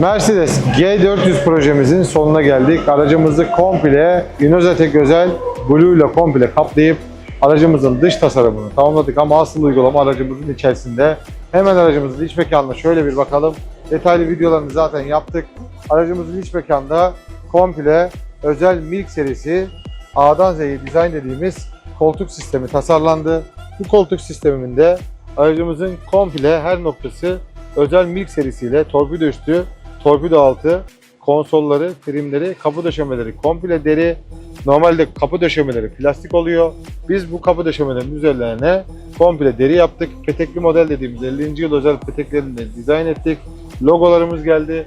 Mercedes G400 projemizin sonuna geldik. Aracımızı komple Inozatek özel Blue ile komple kaplayıp aracımızın dış tasarımını tamamladık ama asıl uygulama aracımızın içerisinde. Hemen aracımızın iç mekanına şöyle bir bakalım. Detaylı videolarını zaten yaptık. Aracımızın iç mekanda komple özel Milk serisi A'dan Z'ye dizayn dediğimiz koltuk sistemi tasarlandı. Bu koltuk sisteminde aracımızın komple her noktası özel Milk serisiyle torpido üstü, torpido altı, konsolları, trimleri, kapı döşemeleri komple deri. Normalde kapı döşemeleri plastik oluyor. Biz bu kapı döşemelerinin üzerlerine komple deri yaptık. Petekli model dediğimiz 50. yıl özel peteklerini dizayn ettik. Logolarımız geldi.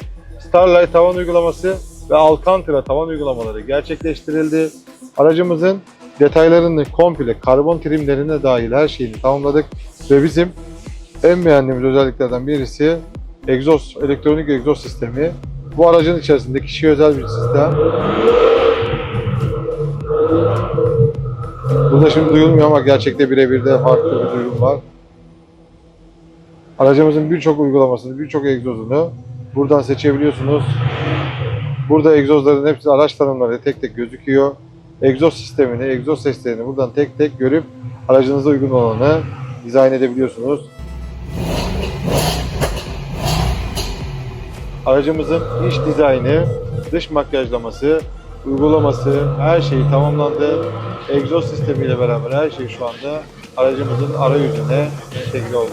Starlight tavan uygulaması ve Alcantara tavan uygulamaları gerçekleştirildi. Aracımızın detaylarını komple karbon trimlerine dahil her şeyini tamamladık ve bizim en beğendiğimiz özelliklerden birisi egzoz, elektronik egzoz sistemi. Bu aracın içerisinde kişiye özel bir sistem. Burada şimdi duyulmuyor ama gerçekte birebir de farklı bir duyum var. Aracımızın birçok uygulamasını, birçok egzozunu buradan seçebiliyorsunuz. Burada egzozların hepsi araç tanımları tek tek gözüküyor. Egzoz sistemini, egzoz seslerini buradan tek tek görüp aracınıza uygun olanı dizayn edebiliyorsunuz. Aracımızın iç dizaynı, dış makyajlaması, uygulaması, her şeyi tamamlandı. Egzoz sistemiyle beraber her şey şu anda aracımızın arayüzüne entegre oldu.